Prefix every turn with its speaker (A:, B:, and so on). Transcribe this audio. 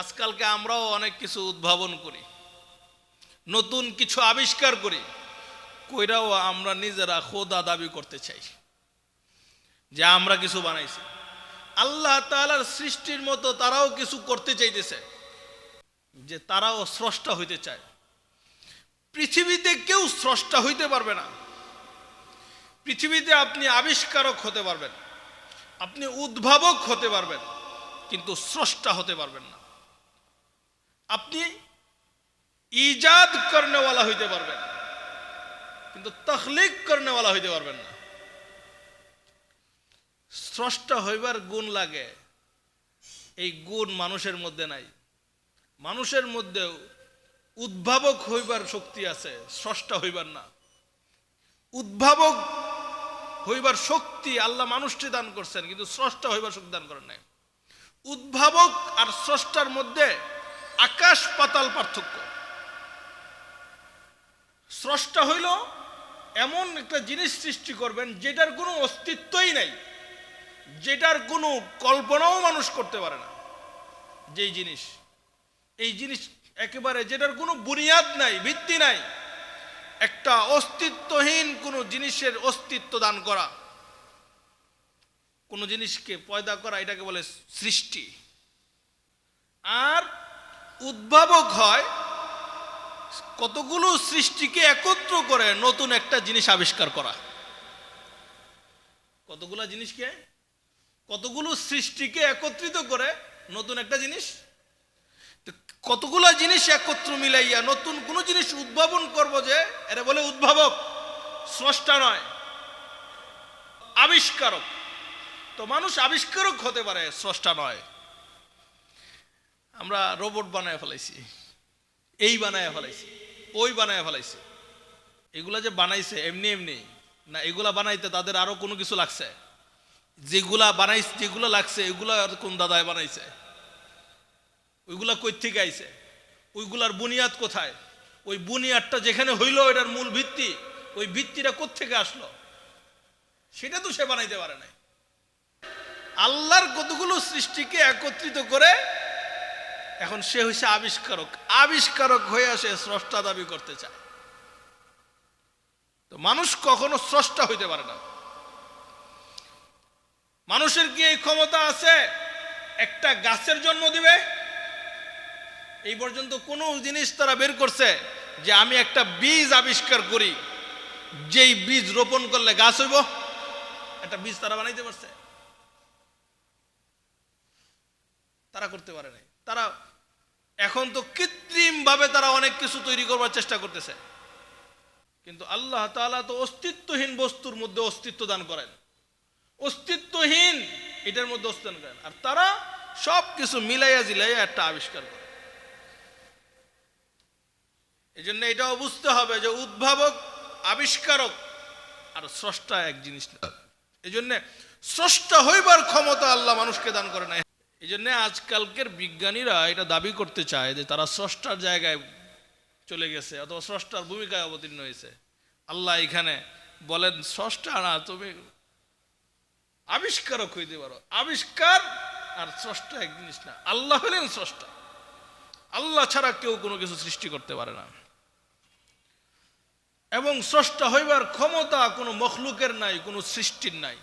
A: আজকালকে আমরাও অনেক কিছু উদ্ভাবন করি, নতুন কিছু আবিষ্কার করি, কইরাও আমরা নিজেরা খোদা দাবি করতে চাই যে আমরা কিছু বানাইছি। আল্লাহ তাআলার সৃষ্টির মতো তারাও কিছু করতে চাইতেছে যে তারাও স্রষ্টা হইতে চায়। পৃথিবীতে কেউ স্রষ্টা হইতে পারবে না। পৃথিবীতে আপনি আবিষ্কারক হতে পারবেন, আপনি উদ্ভাবক হতে পারবেন, কিন্তু স্রষ্টা হতে পারবেন না। আপনি ইজাদ করনেওয়ালা হইতে পারবেন কিন্তু তখলিক করনেওয়ালা হইতে পারবেন না। স্রষ্টা হইবার গুণ লাগে। এই গুণ মানুষের মধ্যে নাই। মানুষের মধ্যেও উদ্ভাবক হইবার শক্তি আছে, স্রষ্টা হইবার না। উদ্ভাবক হইবার শক্তি আল্লাহ মানুষটি দান করছেন, কিন্তু স্রষ্টা হইবার শক্তি দান করেন নাই। উদ্ভাবক আর স্রষ্টার মধ্যে আকাশ পাতাল পার্থক্য। স্রষ্টা হইল এমন একটা জিনিস সৃষ্টি করবেন যেটার কোনো অস্তিত্বই নাই, যেটার কোনো কল্পনাও মানুষ করতে পারে না। যেই জিনিস, এই জিনিস একেবারে যেটার কোনো বুনিয়াদ নাই, ভিত্তি নাই, একটা অস্তিত্বহীন কোনো জিনিসের অস্তিত্ব দান করা, কোনো জিনিসকে পয়দা করা, এটাকে বলে সৃষ্টি। আর উদ্ভাবক হয়, কতগুলো সৃষ্টিকে একত্র করে নতুন একটা জিনিস আবিষ্কার করা। কতগুলো জিনিসকে? কতগুলো সৃষ্টিকে একত্রিত করে নতুন একটা জিনিস? কতগুলো জিনিস একত্র মিলাইয়া নতুন কোনো জিনিস উদ্ভাবন করব যে, এরা বলে উদ্ভাবক, স্রষ্টা নয়, আবিষ্কারক। তো মানুষ আবিষ্কারক হতে পারে, স্রষ্টা নয়। আমরা রোবট বানায় ফেলাইছি, এই বানায় ফেলাইছি, ওই বানায় ফেলাইছি। এগুলা যে বানাইছে, এমনি এমনি, না, এগুলা বানাইতে তাদের আরও কোনো কিছু লাগছে? যেগুলা বানাইছে যেগুলো লাগছে, এগুলা কোন দাদায় বানাইছে? ওইগুলা কই থেকে আইছে? ওইগুলার বুনিয়াদ কোথায়? ওই বুনিয়াদটা যেখানে হইল এটার মূল ভিত্তি, ওই ভিত্তিটা থেকে আসলো? সেটা তো সে বানাইতে পারে নাই। আল্লাহর কতগুলো সৃষ্টিকে একত্রিত করে এখন সে হয়েছে আবিষ্কারক। আবিষ্কারক হয়ে সে স্রষ্টা দাবি করতে চায়। তো মানুষ কখনো স্রষ্টা হইতে পারে না। মানুষের কি এই ক্ষমতা আছে? একটা গাছের জন্ম দিবে। এই পর্যন্ত কোনো জিনিস তারা বের করছে যে আমি একটা বীজ আবিষ্কার করি। যেই বীজ রোপণ করলে গাছ হইব। একটা বীজ তারা বানাইতে পারছে। তারা করতে পারে নাই। তারা এখন তো কৃত্রিম ভাবে তারা অনেক কিছু তৈরি করবার চেষ্টা করতেছে। কিন্তু আল্লাহ তাআলা তো অস্তিত্বহীন বস্তুর মধ্যে অস্তিত্ব দান করেন। অস্তিত্বহীন, এটার মধ্যে অস্তিত্ব করেন। আর তারা সব কিছু মিলাইয়া জিলাইয়া একটা আবিষ্কার করে। এই জন্য এটাও বুঝতে হবে যে উদ্ভাবক, আবিষ্কারক আর স্রষ্টা এক জিনিস না। এই জন্য স্রষ্টা হইবার ক্ষমতা আল্লাহ মানুষকে দান করে না এই জন্য আজকালকের বিজ্ঞানীরা এটা দাবি করতে চায় যে তারা স্রষ্টার জায়গায় চলে গেছে অথবা স্রষ্টার ভূমিকায় অবতীর্ণ হয়েছে। আল্লাহ এখানে বলেন, স্রষ্টা না, তুমি আবিষ্কারক হইতে পারো। আবিষ্কার আর স্রষ্টা এক জিনিস না, আল্লাহ হলেন স্রষ্টা। আল্লাহ ছাড়া কেউ কোনো কিছু সৃষ্টি করতে পারে না। এবং স্রষ্টা হইবার ক্ষমতা কোনো মখলুকের নাই, কোনো সৃষ্টির নাই।